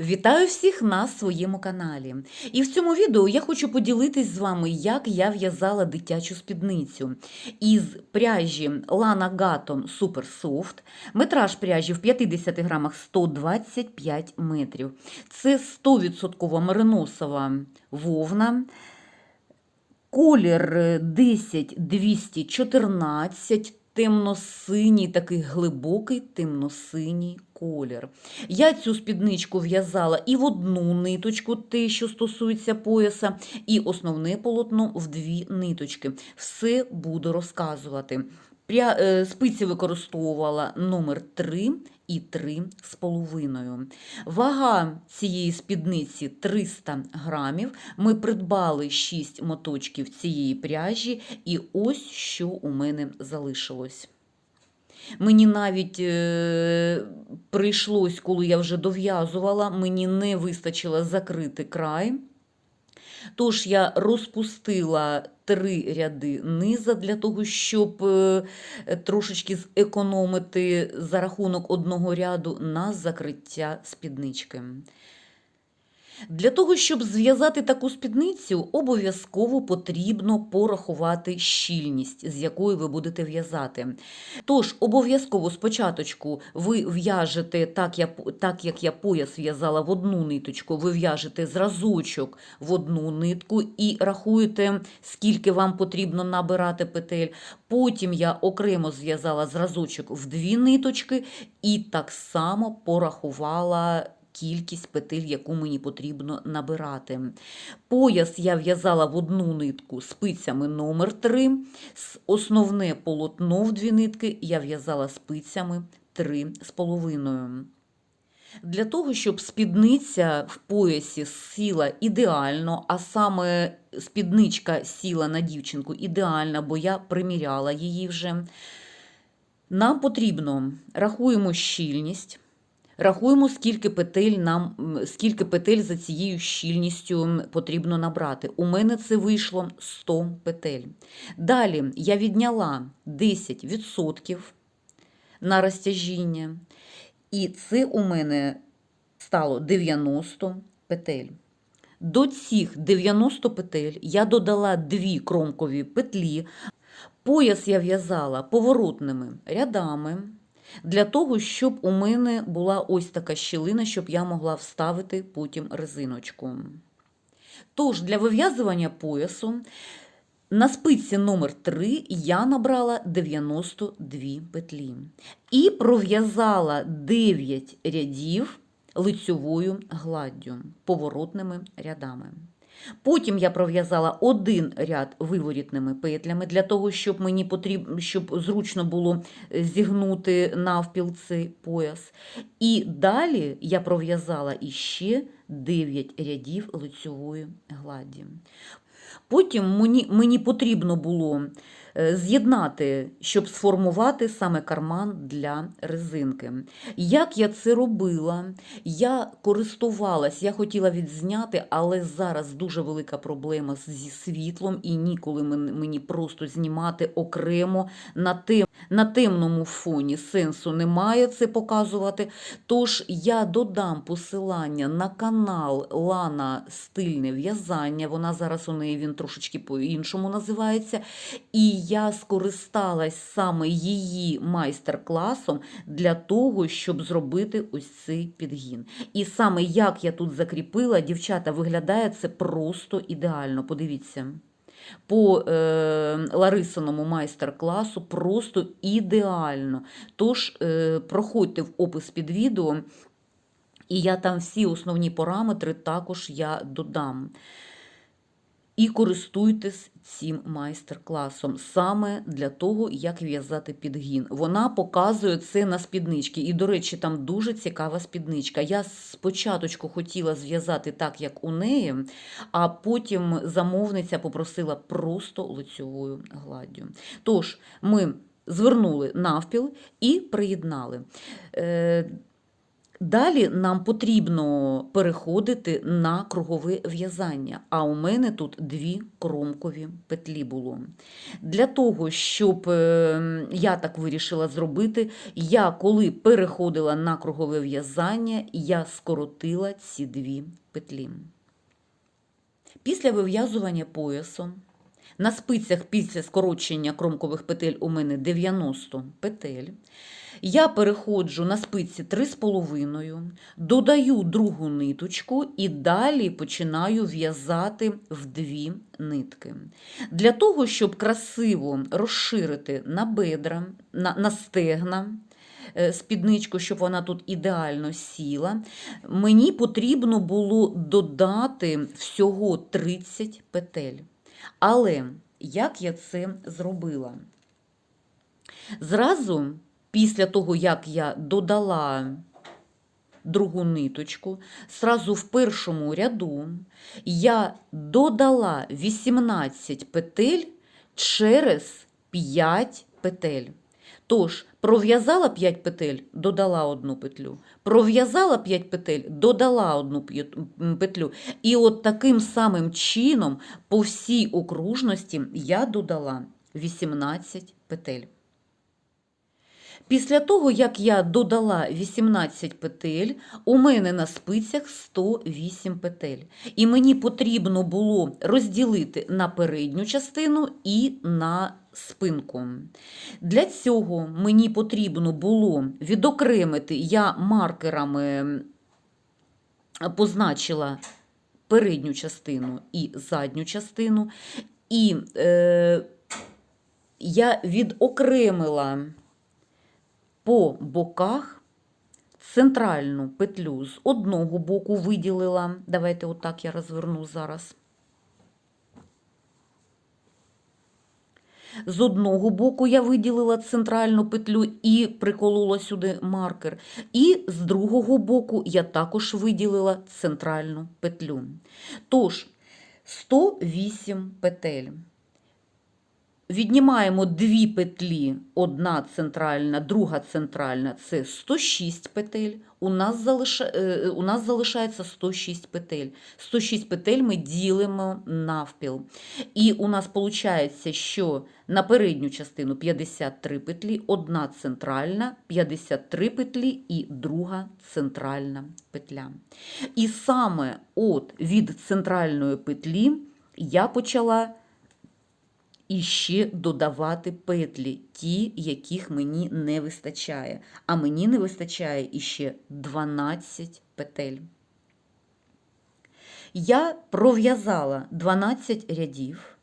Вітаю всіх на своєму каналі. І в цьому відео я хочу поділитись з вами, як я в'язала дитячу спідницю із пряжі Lana Gatton Super Soft. Метраж пряжі в 50 грамах 125 метрів. Це 100% мериносова вовна. Колір е, 10214, темно-синій, такий глибокий темно-синій колір. Я цю спідничку в'язала і в одну ниточку, те, що стосується пояса, і основне полотно в дві ниточки. Все буду розказувати. Е, Спиці використовувала номер 3 і 3 з половиною. Вага цієї спідниці 300 грамів. Ми придбали 6 моточків цієї пряжі, і ось що у мене залишилось. Мені навіть е, прийшлось, коли я вже дов'язувала, мені не вистачило закрити край. Тож я розпустила три ряди низа для того, щоб е, трошечки зекономити за рахунок одного ряду на закриття спіднички. Для того, щоб зв'язати таку спідницю, обов'язково потрібно порахувати щільність, з якою ви будете в'язати. Тож, обов'язково спочатку ви в'яжете, так, я, так як я пояс в'язала в одну ниточку, ви в'яжете зразочок в одну нитку і рахуєте, скільки вам потрібно набирати петель. Потім я окремо зв'язала зразочок в дві ниточки і так само порахувала кількість петель, яку мені потрібно набирати. Пояс я в'язала в одну нитку спицями номер 3 основне полотно в дві нитки я в'язала спицями 3 з половиною. Для того, щоб спідниця в поясі сіла ідеально, а саме спідничка сіла на дівчинку ідеально, бо я приміряла її вже, нам потрібно рахуємо щільність. Рахуємо, скільки петель нам, скільки петель за цією щільністю потрібно набрати. У мене це вийшло 100 петель. Далі я відняла 10% на розтяжіння, і це у мене стало 90 петель. До цих 90 петель я додала дві кромкові петлі. Пояс я в'язала поворотними рядами для того, щоб у мене була ось така щілина, щоб я могла вставити потім резиночку. Тож, для вив'язування поясу на спиці номер 3 я набрала 92 петлі і пров'язала 9 рядів лицьовою гладдю поворотними рядами. Потім я пров'язала один ряд виворітними петлями для того, щоб мені потрібно, щоб зручно було е, зігнути навпіл цей пояс. І далі я пров'язала іще 9 рядів лицьової гладі. Потім мені, мені потрібно було з'єднати, щоб сформувати саме карман для резинки. Як я це робила? Я користувалась, я хотіла відзняти, але зараз дуже велика проблема зі світлом, і ніколи мені просто знімати окремо на, тем, на темному фоні. Сенсу немає це показувати. Тож я додам посилання на канал Лана Стильне в'язання. Вона зараз у неї він трошечки по-іншому називається. І я скористалась саме її майстер-класом для того, щоб зробити ось цей підгін. І саме як я тут закріпила, дівчата, виглядає це просто ідеально. Подивіться. По е, Ларисиному майстер-класу просто ідеально. Тож е, проходьте в опис під відео, і я там всі основні параметри також я додам. І користуйтесь цим майстер-класом саме для того, як в'язати підгін. Вона показує це на спіднички. І, до речі, там дуже цікава спідничка. Я спочатку хотіла зв'язати так, як у неї, а потім замовниця попросила просто лицьовою гладдю. Тож, ми звернули навпіл і приєднали. Далі нам потрібно переходити на кругове в'язання, а у мене тут дві кромкові петлі було. Для того, щоб е, я так вирішила зробити, я коли переходила на кругове в'язання, я скоротила ці дві петлі. Після вив'язування поясу на спицях після скорочення кромкових петель у мене 90 петель. Я переходжу на спиці 3,5, додаю другу ниточку і далі починаю в'язати в дві нитки. Для того, щоб красиво розширити на бедра, на, на стегна, е, спідничку, щоб вона тут ідеально сіла, мені потрібно було додати всього 30 петель. Але як я це зробила? Зразу після того, як я додала другу ниточку, сразу в першому ряду я додала 18 петель через 5 петель. Тож, пров'язала 5 петель, додала одну петлю. Пров'язала 5 петель, додала одну петлю. І от таким самим чином по всій окружності я додала 18 петель. Після того, як я додала 18 петель, у мене на спицях 108 петель. І мені потрібно було розділити на передню частину і на спинку. Для цього мені потрібно було відокремити, я маркерами позначила передню частину і задню частину, і е, я відокремила по боках центральну петлю з одного боку виділила. Давайте отак я розверну зараз. З одного боку я виділила центральну петлю і приколола сюди маркер. І з другого боку я також виділила центральну петлю. Тож, 108 петель. Віднімаємо дві петлі, одна центральна, друга центральна це 106 петель. У нас, залиша... е, у нас залишається 106 петель. 106 петель ми ділимо навпіл. І у нас виходить, що на передню частину 53 петлі, одна центральна, 53 петлі і друга центральна петля. І саме от від центральної петлі я почала і ще додавати петлі, ті, яких мені не вистачає. А мені не вистачає іще 12 петель. Я пров'язала 12 рядів.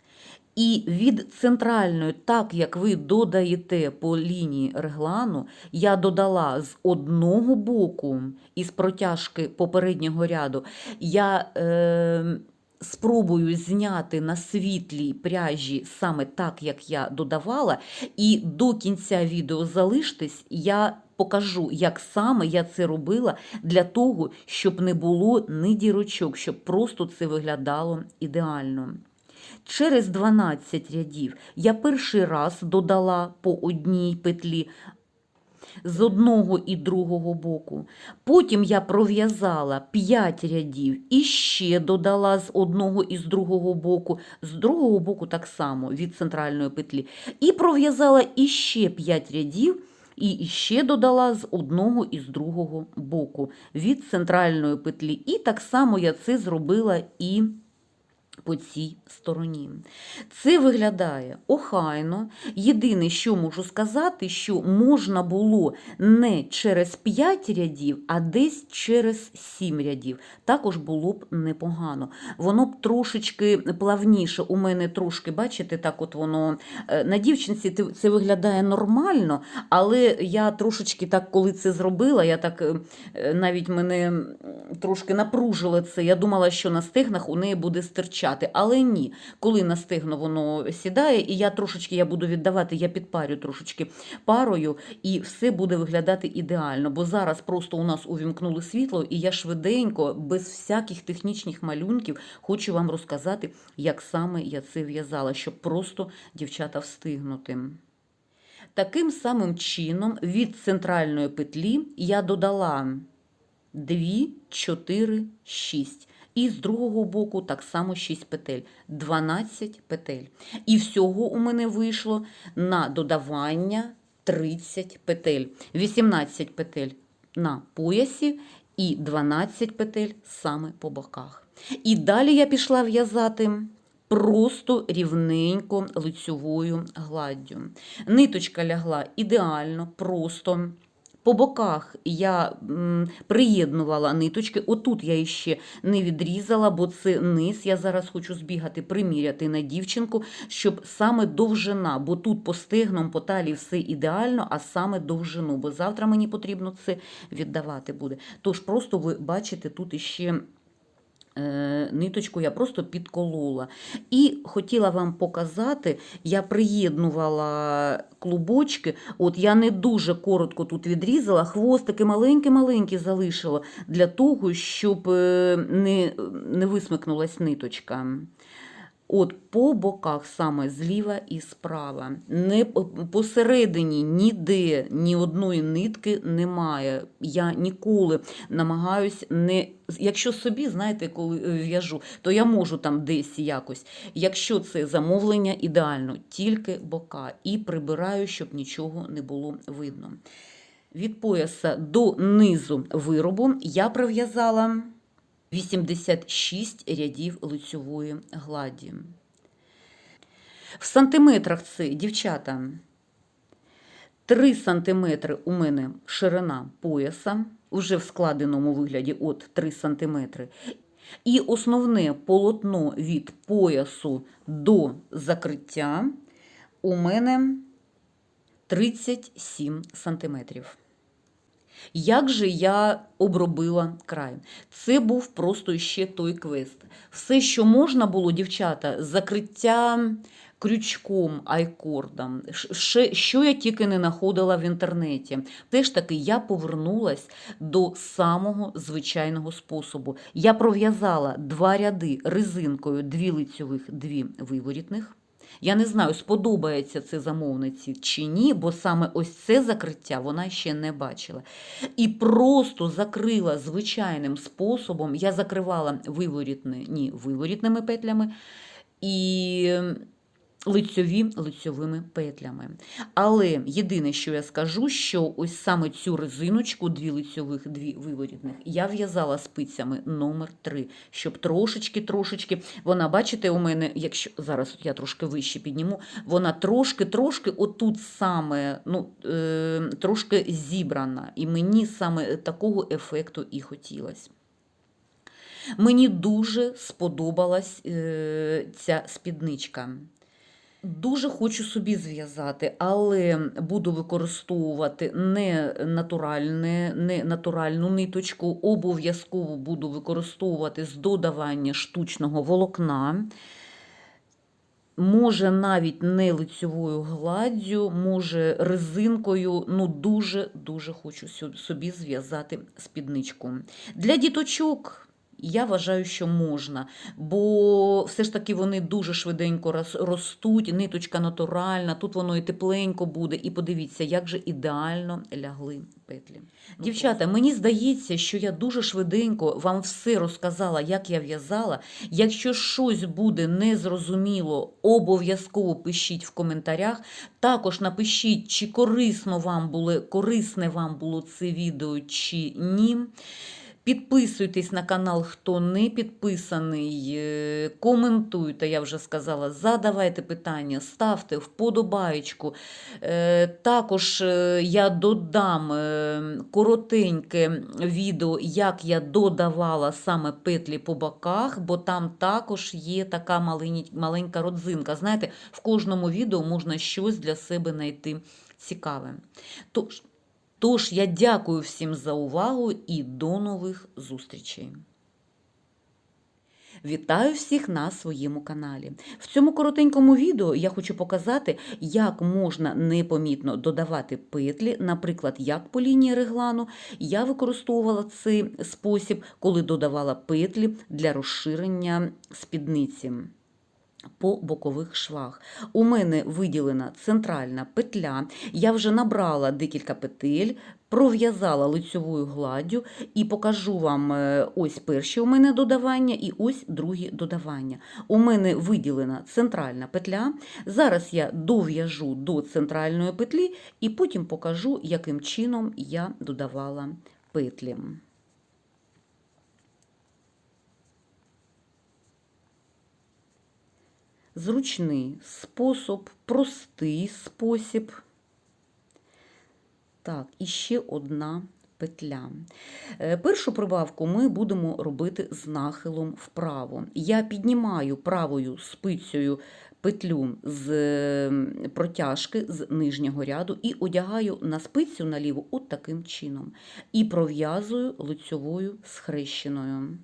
І від центральної, так як ви додаєте по лінії реглану, я додала з одного боку із протяжки попереднього ряду, я е, спробую зняти на світлій пряжі саме так, як я додавала, і до кінця відео залиштесь, я покажу, як саме я це робила для того, щоб не було ні дірочок, щоб просто це виглядало ідеально. Через 12 рядів я перший раз додала по одній петлі з одного і другого боку. Потім я пров'язала 5 рядів і ще додала з одного і з другого боку, з другого боку так само від центральної петлі. І пров'язала іще 5 рядів. І ще додала з одного і з другого боку від центральної петлі. І так само я це зробила і по цій стороні. Це виглядає охайно. Єдине, що можу сказати, що можна було не через 5 рядів, а десь через 7 рядів. Також було б непогано. Воно б трошечки плавніше. У мене трошки, бачите, так от воно е, на дівчинці це виглядає нормально, але я трошечки так, коли це зробила, я так е, е, навіть мене трошки напружило це. Я думала, що на стегнах у неї буде стирчати. Втрачати. Але ні, коли на стегно воно сідає, і я трошечки я буду віддавати, я підпарю трошечки парою, і все буде виглядати ідеально. Бо зараз просто у нас увімкнули світло, і я швиденько, без всяких технічних малюнків, хочу вам розказати, як саме я це в'язала, щоб просто дівчата встигнути. Таким самим чином від центральної петлі я додала 2, 4, 6. І з другого боку так само 6 петель, 12 петель. І всього у мене вийшло на додавання 30 петель, 18 петель на поясі і 12 петель саме по боках. І далі я пішла в'язати просто рівненько лицьовою гладдю. Ниточка лягла ідеально, просто. По боках я приєднувала ниточки. Отут я іще не відрізала, бо це низ. Я зараз хочу збігати, приміряти на дівчинку, щоб саме довжина, бо тут по стегнам, по талії все ідеально, а саме довжину, бо завтра мені потрібно це віддавати буде. Тож просто ви бачите тут іще. Е, Ниточку я просто підколола. І хотіла вам показати, я приєднувала клубочки. От я не дуже коротко тут відрізала, хвостики маленькі-маленькі залишила для того, щоб е, не, не висмикнулась ниточка. От по боках саме зліва і справа. Не посередині ніде ні одної нитки немає. Я ніколи намагаюсь не. Якщо собі, знаєте, коли е, в'яжу, то я можу там десь якось. Якщо це замовлення, ідеально, тільки бока. І прибираю, щоб нічого не було видно. Від пояса до низу виробу я прив'язала 86 рядів лицьової гладі. В сантиметрах це, дівчата, 3 сантиметри у мене ширина пояса, вже в складеному вигляді от 3 сантиметри. І основне полотно від поясу до закриття у мене 37 сантиметрів. Як же я обробила край? Це був просто ще той квест. Все, що можна було, дівчата, закриття крючком, айкордом, ще, що я тільки не знаходила в інтернеті. Теж таки я повернулась до самого звичайного способу. Я пров'язала два ряди резинкою, дві лицьових, дві виворітних. Я не знаю, сподобається це замовниці чи ні, бо саме ось це закриття вона ще не бачила. І просто закрила звичайним способом. Я закривала виворітні, ні, виворітними петлями. І лицьові лицьовими петлями. Але єдине, що я скажу, що ось саме цю резиночку, дві лицьових, дві виворітних, я в'язала спицями номер 3 щоб трошечки-трошечки, вона, бачите, у мене, якщо зараз я трошки вище підніму, вона трошки-трошки отут саме ну, е, трошки зібрана. І мені саме такого ефекту і хотілося. Мені дуже сподобалась е, ця спідничка. Дуже хочу собі зв'язати, але буду використовувати не, натуральне, не натуральну ниточку, обов'язково буду використовувати з додавання штучного волокна. Може, навіть не лицьовою гладдю, може резинкою. Ну, дуже-дуже хочу собі зв'язати спідничку. Для діточок. Я вважаю, що можна, бо все ж таки вони дуже швиденько ростуть, ниточка натуральна, тут воно і тепленько буде. І подивіться, як же ідеально лягли петлі. Дівчата, мені здається, що я дуже швиденько вам все розказала, як я в'язала. Якщо щось буде незрозуміло, обов'язково пишіть в коментарях. Також напишіть, чи корисно вам було, корисне вам було це відео, чи ні. Підписуйтесь на канал, хто не підписаний, е, коментуйте, я вже сказала, задавайте питання, ставте вподобаєчку. Е, також е, я додам коротеньке відео, як я додавала саме петлі по боках, бо там також є така маленька родзинка. Знаєте, в кожному відео можна щось для себе знайти цікаве. Тож, Тож я дякую всім за увагу і до нових зустрічей! Вітаю всіх на своєму каналі. В цьому коротенькому відео я хочу показати, як можна непомітно додавати петлі, наприклад, як по лінії реглану. Я використовувала цей спосіб, коли додавала петлі для розширення спідниці. По бокових швах. У мене виділена центральна петля. Я вже набрала декілька петель, пров'язала лицьовою гладдю і покажу вам е, ось перші у мене додавання і ось другі додавання. У мене виділена центральна петля. Зараз я дов'яжу до центральної петлі і потім покажу, яким чином я додавала петлі. Зручний спосіб, простий спосіб. Так, і ще одна петля. Е, Першу прибавку ми будемо робити з нахилом вправо. Я піднімаю правою спицею петлю з е, протяжки з нижнього ряду і одягаю на спицю наліву от таким чином. І пров'язую лицьовою схрещеною.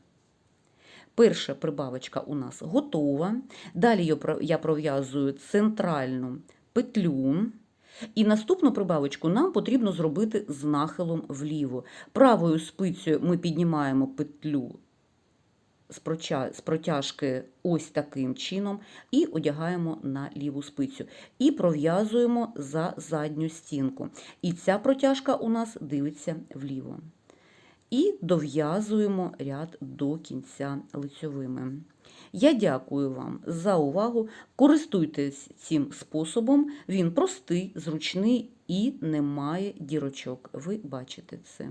Перша прибавочка у нас готова. Далі я пров'язую центральну петлю. І наступну прибавочку нам потрібно зробити з нахилом вліво. Правою спицею ми піднімаємо петлю з протяжки ось таким чином і одягаємо на ліву спицю. І пров'язуємо за задню стінку. І ця протяжка у нас дивиться вліво. І дов'язуємо ряд до кінця лицьовими. Я дякую вам за увагу. Користуйтесь цим способом, він простий, зручний і не має дірочок. Ви бачите це.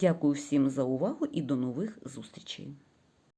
Дякую всім за увагу і до нових зустрічей!